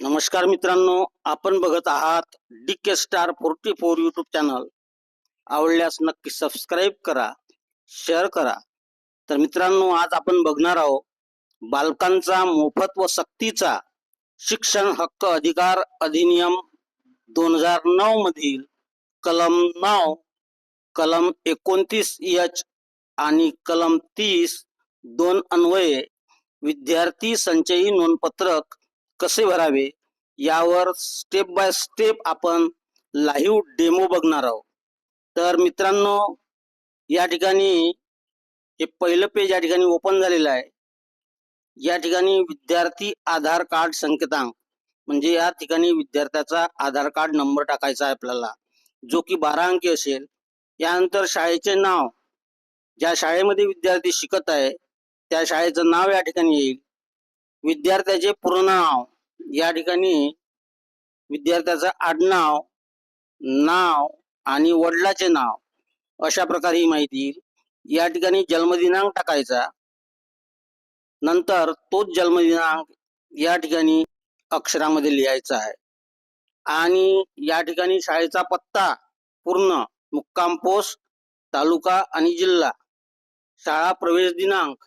नमस्कार मित्रांनो आपण बघत आहात D K star forty four YouTube channel आवडल्यास नक्की सबस्क्राईब करा शेअर करा. तर मित्रांनो आज आपण बघणार आहोत बालकांचा मोफत व सक्तीचा शिक्षण हक्क अधिकार अधिनियम दोन हजार नऊ मधील कलम नऊ कलम एकोणतीस एच आणि कलम तीस दोन अन्वये विद्यार्थी संचयी नोंदपत्रक कसे भरावे? यावर स्टेप बाय स्टेप आपण लाईव्ह डेमो बघणार आहोत. तर मित्रांनो या ठिकाणी हे पहिलं पेज या ठिकाणी ओपन झालेलं आहे. या ठिकाणी विद्यार्थी आधार कार्ड संकेतांक म्हणजे या ठिकाणी विद्यार्थ्याचा आधार कार्ड नंबर टाकायचा आहे आपल्याला जो की बारा अंकी असेल. यानंतर शाळेचे नाव ज्या शाळेमध्ये विद्यार्थी शिकत आहे त्या शाळेचं नाव या ठिकाणी येईल. विद्यार्थ्याचे पूर्ण नाव या ठिकाणी विद्यार्थ्याचं आडनाव नाव आणि वडिलाचे नाव अशा प्रकारे ही माहिती या ठिकाणी जन्मदिनांक टाकायचा. नंतर तोच जन्मदिनांक या ठिकाणी अक्षरामध्ये लिहायचा आहे. आणि या ठिकाणी शाळेचा पत्ता पूर्ण मुक्काम पोस्ट तालुका आणि जिल्हा. शाळा प्रवेश दिनांक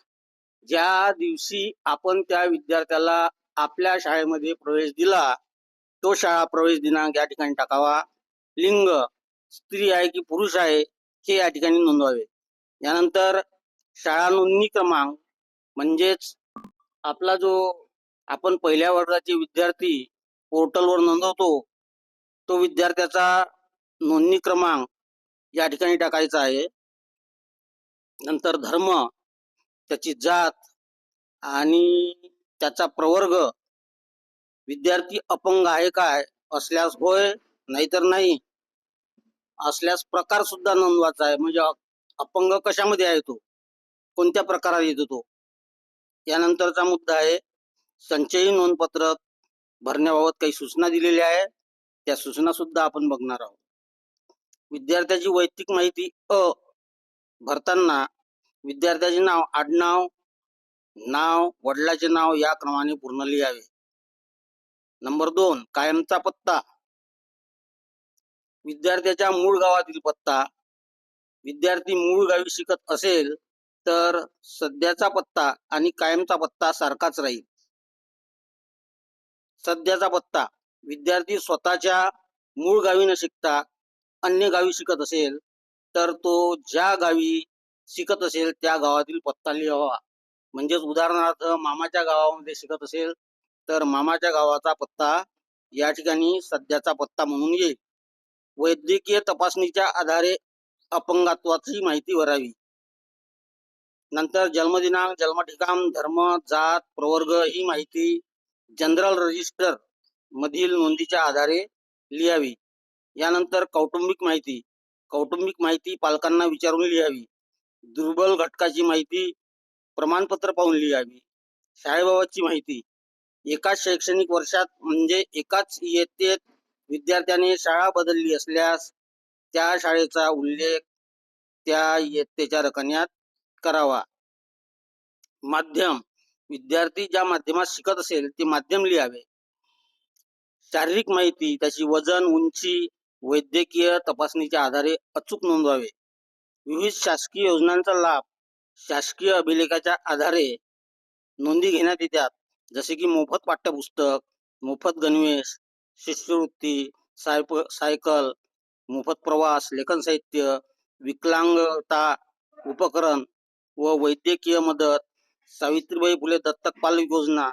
ज्या दिवशी आपण त्या विद्यार्थ्याला आपल्या शाळेमध्ये प्रवेश दिला तो शाळा प्रवेश दिनांक या ठिकाणी टाकावा. लिंग स्त्री आहे की पुरुष आहे हे या ठिकाणी नोंदवावे. यानंतर शाळा नोंदणी क्रमांक म्हणजेच आपला जो आपण पहिल्या वर्गाचे विद्यार्थी पोर्टलवर नोंदवतो तो विद्यार्थ्याचा नोंदणी क्रमांक या ठिकाणी टाकायचा आहे. नंतर धर्म त्याची जात आणि त्याचा प्रवर्ग विद्यार्थी अपंग आहे काय असल्यास होय नाहीतर नाही असल्यास प्रकार सुद्धा नोंदवायचा आहे. म्हणजे अपंग कशामध्ये आहे तो? कोणत्या प्रकारात येतो तो? यानंतरचा मुद्दा आहे संचयी नोंदपत्रक भरण्याबाबत काही सूचना दिलेल्या आहे त्या सूचना सुद्धा आपण बघणार आहोत. विद्यार्थ्याची वैयक्तिक माहिती अ भरताना विद्यार्थ्याचे नाव आडनाव नाव वडिलाचे नाव या क्रमाने पूर्ण लिहावे. नंबर दोन कायमचा पत्ता. विद्यार्थ्याच्या मूळ गावातील पत्ता. विद्यार्थी मूळ गावी शिकत असेल तर सध्याचा पत्ता आणि कायमचा पत्ता सारखाच राहील. सध्याचा पत्ता. विद्यार्थी स्वतःच्या मूळ गावी न शिकता अन्य गावी शिकत असेल तर तो ज्या गावी शिकत असेल त्या गावातील पत्ता लिहावा. म्हणजेच उदाहरणार्थ मामाच्या गावामध्ये शिकत असेल तर मामाच्या गावाचा पत्ता या ठिकाणी सध्याचा पत्ता म्हणून येईल. वैद्यकीय तपासणीच्या आधारे अपंगत्वाची माहिती भरावी. नंतर जन्मदिनांक जन्मठिकाण धर्म जात प्रवर्ग ही माहिती जनरल रजिस्टर मधील नोंदीच्या आधारे लिहावी. यानंतर कौटुंबिक माहिती. कौटुंबिक माहिती पालकांना विचारून लिहावी. दुर्बल घटकाची माहिती प्रमाणपत्र पाहून लिहावी शाळेबाबतची माहिती. एकाच शैक्षणिक वर्षात म्हणजे एकाच इयत्तेत विद्यार्थ्याने शाळा बदलली असल्यास त्या शाळेचा उल्लेख त्या इयत्तेच्या रकण्यात करावा. माध्यम. विद्यार्थी ज्या माध्यमात शिकत असेल ते माध्यम लिहावे. शारीरिक माहिती. त्याची वजन उंची वैद्यकीय तपासणीच्या आधारे अचूक नोंदवावे. विविध शासकीय योजनांचा लाभ. शासकीय अभिलेखाच्या आधारे नोंदी घेण्यात येतात. जसे की मोफत पाठ्यपुस्तक मोफत गणवेश शिष्यवृत्ती सायप सायकल मोफत प्रवास लेखन साहित्य विकलांगता उपकरण व वैद्यकीय मदत सावित्रीबाई फुले दत्तक पाल योजना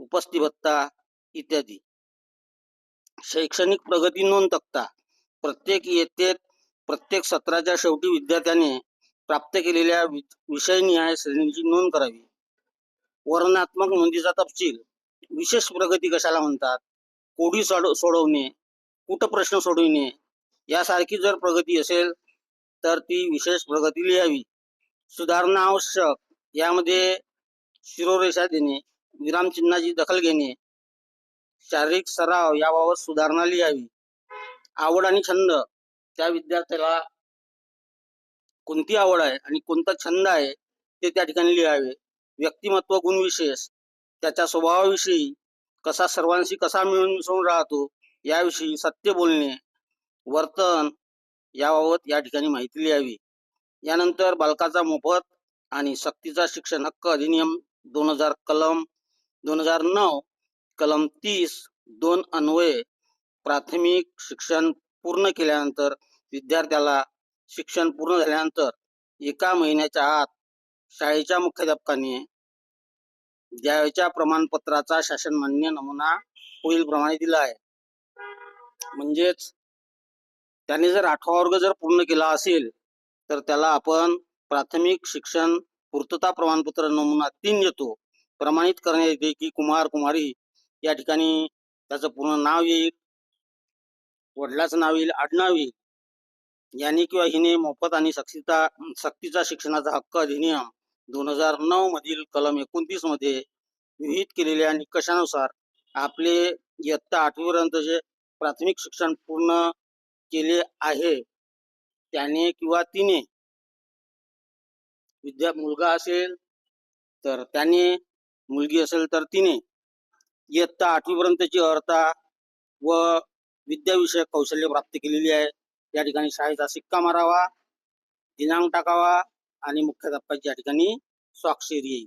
उपस्थित भत्ता इत्यादी. शैक्षणिक प्रगती नोंद तक्ता. प्रत्येक इयत्तेत प्रत्येक सत्राच्या शेवटी विद्यार्थ्याने प्राप्त केलेल्या वि- विषयनिहाय श्रेणीची नोंद करावी. वर्णनात्मक नोंदीचा तपशील. विशेष प्रगती कशाला म्हणतात? कोडी सोड- सोडवणे. कुठं प्रश्न सोडविणे. यासारखी जर प्रगती असेल तर ती विशेष प्रगती लिहावी. सुधारणा आवश्यक. यामध्ये शिरोरेषा देणे विरामचिन्हाची दखल घेणे शारीरिक सराव याबाबत सुधारणा लिहावी. आवड आणि छंद. त्या विद्यार्थ्याला कोणती आवड आहे आणि कोणता छंद आहे ते त्या ठिकाणी लिहावे. व्यक्तिमत्व गुणविशेष त्याच्या स्वभावाविषयी कसा सर्वांशी कसा मिळून मिसळून राहतो याविषयी सत्य बोलणे वर्तन याबाबत या ठिकाणी माहिती लिहावी. यानंतर बालकाचा मोफत आणि सक्तीचा शिक्षण हक्क अधिनियम दोन हजार कलम दोन हजार नऊ कलम तीस दोन अन्वये प्राथमिक शिक्षण पूर्ण केल्यानंतर विद्यार्थ्याला शिक्षण पूर्ण झाल्यानंतर एका महिन्याच्या आत शाळेच्या मुख्याध्यापकाने द्यावयाच्या प्रमाणपत्राचा शासन मान्य नमुना पुढील प्रमाणे दिला आहे. म्हणजेच त्याने जर आठवा वर्ग जर पूर्ण केला असेल तर त्याला आपण प्राथमिक शिक्षण पूर्तता प्रमाणपत्र नमुना तीन देतो. प्रमाणित करण्यात येते की कुमार कुमारी या ठिकाणी त्याचं पूर्ण नाव येईल वडिलाचं नाव येईल आडनाव येईल. यांनी किंवा हिने मोफत आणि सक्तीचा सक्तीचा शिक्षणाचा हक्क अधिनियम दोन हजार नऊ मधील कलम एकोणतीसमध्ये विहित केलेल्या निकषानुसार आपले इयत्ता आठवीपर्यंतचे प्राथमिक शिक्षण पूर्ण केले आहे त्याने किंवा तिने विद्या मुलगा असेल तर त्याने मुलगी असेल तर तिने इयत्ता आठवीपर्यंतची अर्हता व विद्याविषयक कौशल्य प्राप्त केलेली आहे. या ठिकाणी शाळेचा शिक्का मारावा दिनांक टाकावा आणि मुख्याध्यापकाची या ठिकाणी स्वाक्षरी येईल.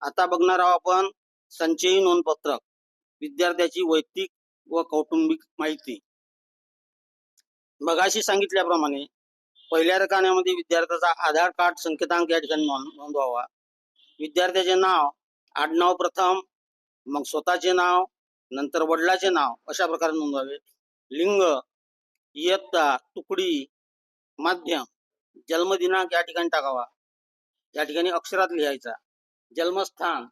आता बघणार आहोत आपण संचयी नोंदपत्रक विद्यार्थ्याची वैयक्तिक व कौटुंबिक माहिती. मगाशी सांगितल्याप्रमाणे पहिल्या रकान्यामध्ये विद्यार्थ्याचा आधार कार्ड संकेतांक या ठिकाणी नोंदवावा. विद्यार्थ्याचे नाव आडनाव प्रथम मग स्वतःचे नाव नंतर वडिलाचे नाव अशा प्रकारे नोंदवावे. लिंग इयत्ता तुकडी माध्यम जन्मदिनांक या ठिकाणी टाकावा. या ठिकाणी अक्षरात लिहायचा. जन्मस्थान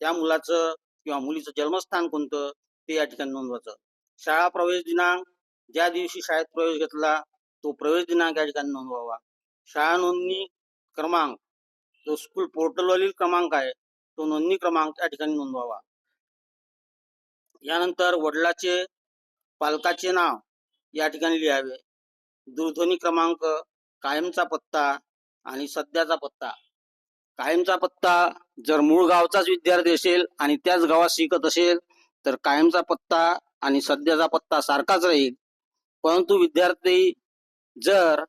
त्या मुलाचं किंवा मुलीचं जन्मस्थान कोणतं ते या ठिकाणी नोंदवायचं. शाळा प्रवेश दिनांक ज्या दिवशी शाळेत प्रवेश घेतला तो प्रवेश दिनांक या ठिकाणी नोंदवावा. शाळा नोंदणी क्रमांक जो स्कूल पोर्टलवरील क्रमांक आहे तो नोंदणी क्रमांक या ठिकाणी नोंदवावा. यानंतर वडिलाचे पालकाचे नाव या ठिकाणी लिहावे. दूरध्वनी क्रमांक कायमचा पत्ता आणि सध्याचा पत्ता. कायमचा पत्ता जर मूळ गावचाच विद्यार्थी असेल आणि त्याच गावात शिकत असेल तर कायमचा पत्ता आणि सध्याचा पत्ता सारखाच राहील. परंतु विद्यार्थी जर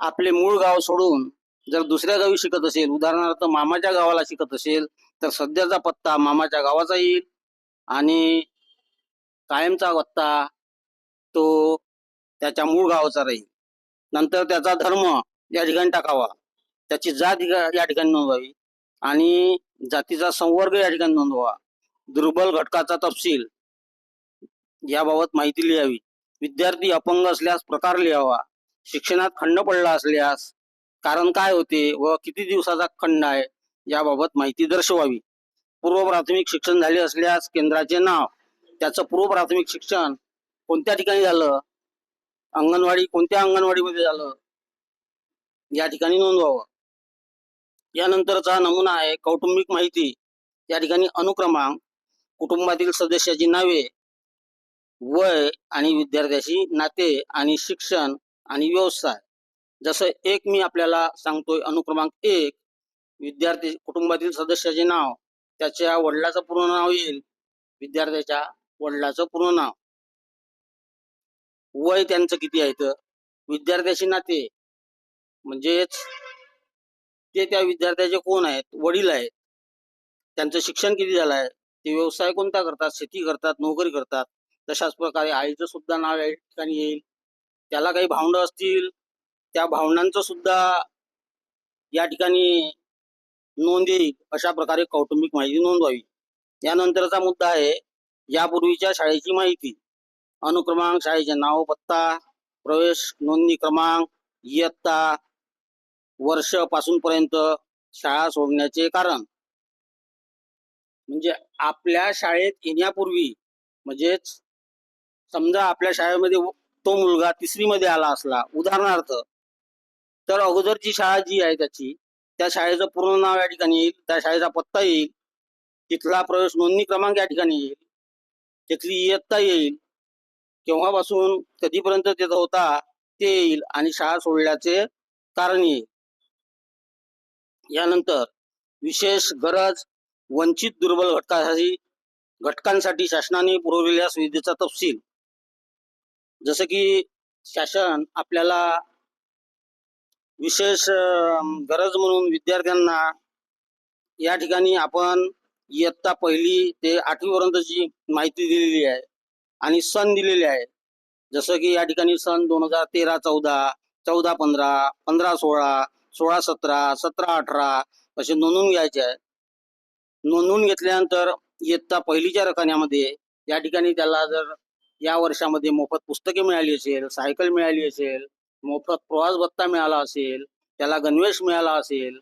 आपले मूळ गाव सोडून जर दुसऱ्या गावी शिकत असेल उदाहरणार्थ मामाच्या गावाला शिकत असेल तर सध्याचा पत्ता मामाच्या गावाचा येईल आणि कायमचा पत्ता तो त्याच्या मूळ गावाचा राहील. नंतर त्याचा धर्म या ठिकाणी टाकावा. त्याची जात या ठिकाणी नोंदवावी आणि जातीचा संवर्ग या ठिकाणी नोंदवा. दुर्बल घटकाचा तपशील याबाबत माहिती लिहावी. विद्यार्थी अपंग असल्यास प्रकार लिहावा. शिक्षणात खंड पडला असल्यास कारण काय होते व किती दिवसाचा खंड आहे याबाबत माहिती दर्शवावी. पूर्व प्राथमिक शिक्षण झाले असल्यास केंद्राचे नाव त्याचं पूर्व प्राथमिक शिक्षण कोणत्या ठिकाणी झालं? अंगणवाडी कोणत्या अंगणवाडीमध्ये झालं? या ठिकाणी नोंदवावं. यानंतरचा नमुना आहे कौटुंबिक माहिती. या ठिकाणी अनुक्रमांक कुटुंबातील सदस्याची नावे वय आणि विद्यार्थ्याशी नाते आणि शिक्षण आणि व्यवसाय. जसं एक मी आपल्याला सांगतोय अनुक्रमांक एक विद्यार्थी कुटुंबातील सदस्याचे नाव त्याच्या वडिलाचं पूर्ण नाव येईल. विद्यार्थ्याच्या वडिलाचं पूर्ण नाव. वय त्यांचं किती आहे तर विद्यार्थ्याशी नाते. म्हणजेच ते त्या विद्यार्थ्याचे कोण आहेत? वडील आहेत. त्यांचं शिक्षण किती झालं आहे? ते व्यवसाय कोणता करतात? शेती करतात नोकरी करतात. तशाच प्रकारे आईचं सुद्धा नाव या ठिकाणी येईल. त्याला काही भावंड असतील त्या भावंडांचं सुद्धा या ठिकाणी नोंद येईल. अशा प्रकारे कौटुंबिक माहिती नोंदवावी. यानंतरचा मुद्दा आहे यापूर्वीच्या शाळेची माहिती. अनुक्रमांक शाळेचे नाव पत्ता प्रवेश नोंदणी क्रमांक इयत्ता वर्षपासून पर्यंत शाळा सोडण्याचे कारण. म्हणजे आपल्या शाळेत येण्यापूर्वी म्हणजेच समजा आपल्या शाळेमध्ये तो मुलगा तिसरी मध्ये आला असला उदाहरणार्थ तर अगोदरची शाळा जी आहे त्याची त्या शाळेचं पूर्ण नाव या ठिकाणी येईल त्या शाळेचा पत्ता येईल तिथला प्रवेश नोंदणी क्रमांक या ठिकाणी येईल तिथली इयत्ता येईल केव्हापासून कधीपर्यंत त्याचा होता ते येईल आणि शाळा सोडल्याचे कारण येईल. यानंतर विशेष गरज वंचित दुर्बल घटकासाठी घटकांसाठी शासनाने पुरवलेल्या सुविधेचा तपशील. जसं की शासन आपल्याला विशेष गरज म्हणून विद्यार्थ्यांना या ठिकाणी आपण इयत्ता पहिली ते आठवीपर्यंतची माहिती दिलेली आहे. आणि सण दिलेले आहे जसं की या ठिकाणी सन दोन हजार तेरा चौदा चौदा पंधरा पंधरा सोळा सोळा सतरा सतरा अठरा असे नोंदवून घ्यायचे आहे नोंदवून घेतल्यानंतर इयत्ता पहिलीच्या रकान्यामध्ये या ठिकाणी त्याला जर या वर्षामध्ये मोफत पुस्तके मिळाली असेल सायकल मिळाली असेल मोफत प्रवास भत्ता मिळाला असेल त्याला गणवेश मिळाला असेल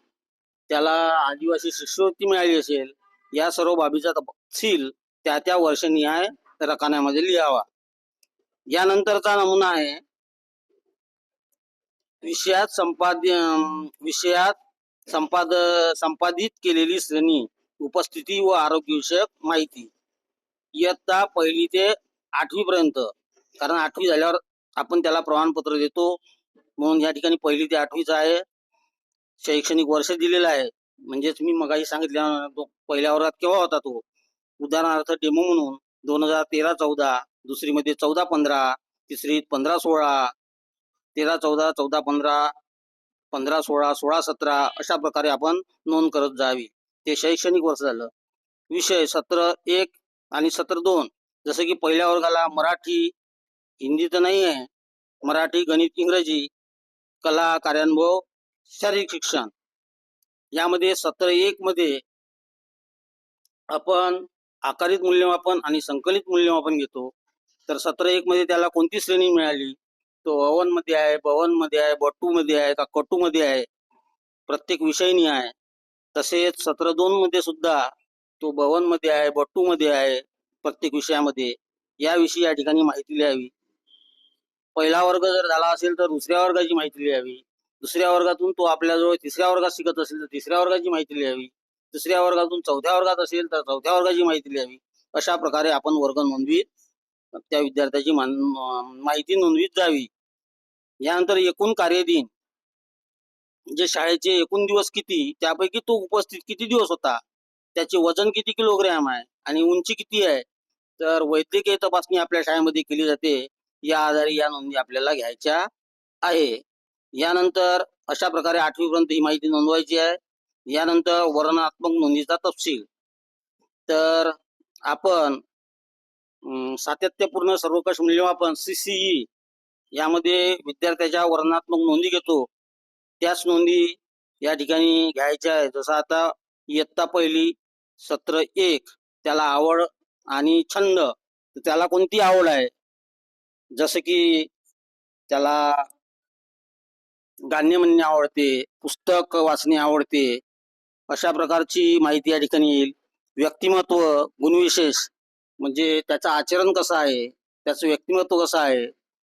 त्याला आदिवासी शिष्यवृत्ती मिळाली असेल या सर्व बाबीचा तपशील त्या त्या वर्षनिहाय रकान्यामध्ये लिहावा. यानंतरचा नमुना आहे विषयात संपाद्य विषयात संपाद संपादित केलेली श्रेणी उपस्थिती व आरोग्यविषयक माहिती. इयत्ता पहिली ते आठवी पर्यंत. कारण आठवी झाल्यावर आपण त्याला प्रमाणपत्र देतो. म्हणून या ठिकाणी पहिली ते आठवीचं आहे. शैक्षणिक वर्ष दिलेलं आहे. म्हणजेच मी मगाही सांगितल्या पहिल्या वर्गात केव्हा होता तो? उदाहरणार्थ डेमो म्हणून. दोन हजार तेरा चौदा. दुसरीमध्ये चौदा पंधरा. तिसरी पंधरा सोळा. तेरा चौदा चौदा पंधरा. पंधरा सोळा सोळा सतरा अशा प्रकारे आपण नोंद करत जावी. ते शैक्षणिक वर्ष झालं. विषय सत्र एक आणि सत्र दोन. जसं की पहिल्या वर्गाला मराठी हिंदी तर नाही आहे. मराठी गणित इंग्रजी कला कार्यानुभव शारीरिक शिक्षण. यामध्ये सत्र एक मध्ये आपण आकारित मूल्यमापन आणि संकलित मूल्यमापन घेतो. तर सत्र एक मध्ये त्याला कोणती श्रेणी मिळाली? तो अवनमध्ये आहे भवनमध्ये आहे बट्टू मध्ये आहे का कटू मध्ये आहे? प्रत्येक विषयनी आहे. तसेच सत्र दोन मध्ये सुद्धा तो भवनमध्ये आहे बट्टू मध्ये आहे प्रत्येक विषयामध्ये. याविषयी या ठिकाणी माहिती लिहावी. पहिला वर्ग जर झाला असेल तर दुसऱ्या वर्गाची माहिती लिहावी. दुसऱ्या वर्गातून तो आपल्याजवळ तिसऱ्या वर्गात शिकत असेल तर तिसऱ्या वर्गाची माहिती लिहावी. दुसऱ्या वर्गातून चौथ्या वर्गात असेल तर चौथ्या वर्गाची माहिती लिहावी. अशा प्रकारे आपण वर्ग नोंदवीत. त्या विद्यार्थ्याची माहिती नोंदवीत जावी. यानंतर एकूण कार्यदिन. जे शाळेचे एकूण दिवस किती त्यापैकी तो उपस्थित किती दिवस होता? त्याचे वजन किती किलोग्रॅम आहे? आणि उंची किती आहे? तर वैद्यकीय तपासणी आपल्या शाळेमध्ये केली जाते. या आधारे या नोंदी आपल्याला घ्यायच्या आहे. यानंतर अशा प्रकारे आठवीपर्यंत ही माहिती नोंदवायची आहे. यानंतर वर्णनात्मक नोंदीचा तपशील. तर आपण सातत्यपूर्ण सर्वकष मूल्यमापन सीसीई यामध्ये विद्यार्थ्याच्या वर्णनात्मक नोंदी घेतो. त्याच नोंदी या ठिकाणी घ्यायच्या आहे जसं आता इयत्ता पहिली सत्र एक त्याला आवड आणि छंद त्याला कोणती आवड आहे? जसं की त्याला गाणे म्हणणे आवडते पुस्तक वाचणे आवडते अशा प्रकारची माहिती या ठिकाणी येईल. व्यक्तिमत्व गुणविशेष म्हणजे त्याचं आचरण कसं आहे त्याचं व्यक्तिमत्व कसं आहे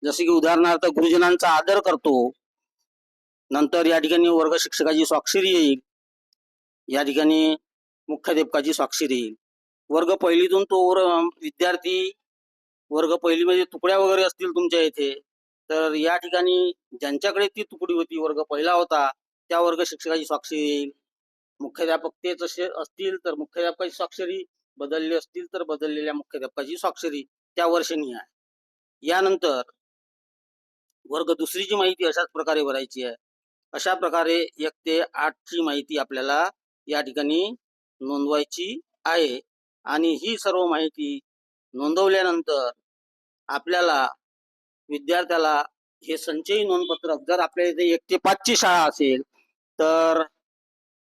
जसे की उदाहरणार्थ गुरुजनांचा आदर करतो नंतर या ठिकाणी वर्ग शिक्षकाची स्वाक्षरी येईल या ठिकाणी मुख्याध्यापकाची स्वाक्षरी येईल. वर्ग पहिलीतून तो विद्यार्थी वर्ग पहिलीमध्ये तुकड्या वगैरे असतील तुमच्या इथे तर या ठिकाणी ज्यांच्याकडे ती तुकडी होती वर्ग पहिला होता त्या वर्ग शिक्षकाची स्वाक्षरी येईल. मुख्याध्यापक तेच असे असतील तर मुख्याध्यापकाची स्वाक्षरी बदलले असतील तर बदललेल्या मुख्याध्यापकाची स्वाक्षरी त्या वर्षणी आहे. यानंतर वर्ग दुसरीची माहिती अशाच प्रकारे भरायची आहे. अशा प्रकारे एक ते आठची माहिती आपल्याला या ठिकाणी नोंदवायची आहे. आणि ही सर्व माहिती नोंदवल्यानंतर आपल्याला विद्यार्थ्याला हे संचयी नोंदपत्रक जर आपल्या इथे एक ते पाचची शाळा असेल तर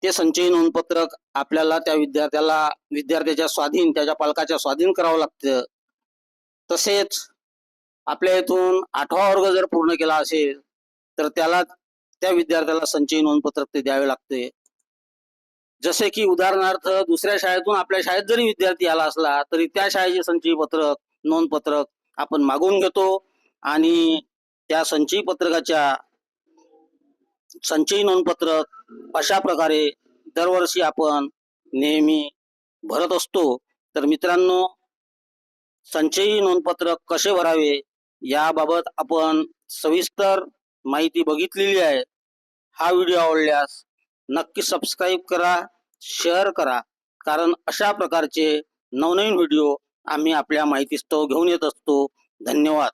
ते संचयी नोंदपत्रक आपल्याला त्या विद्यार्थ्याला विद्यार्थ्याच्या स्वाधीन त्याच्या पालकाच्या स्वाधीन करावं लागतं. तसेच आपल्या इथून आठवा वर्ग जर पूर्ण केला असेल तर त्याला त्या विद्यार्थ्याला संचयी नोंदपत्रक ते द्यावे लागते. जसे की उदाहरणार्थ दुसऱ्या शाळेतून आपल्या शाळेत जरी विद्यार्थी आला असला तरी त्या शाळेचे संचयी पत्रक नोंदपत्रक आपण मागून घेतो आणि त्या संचयी पत्रकाच्या संचयी नोंदपत्रक अशा प्रकारे दरवर्षी आपण नेहमी भरत असतो. तर मित्रांनो संचयी नोंदपत्रक कसे भरावे याबाबत आपण सविस्तर माहिती बघितलेली आहे. हा व्हिडिओ आवडल्यास नक्की सबस्क्राईब करा शेअर करा. कारण अशा प्रकारचे नवनवीन व्हिडिओ आम्ही आपल्या माहितीस्तव घेऊन येत असतो. धन्यवाद.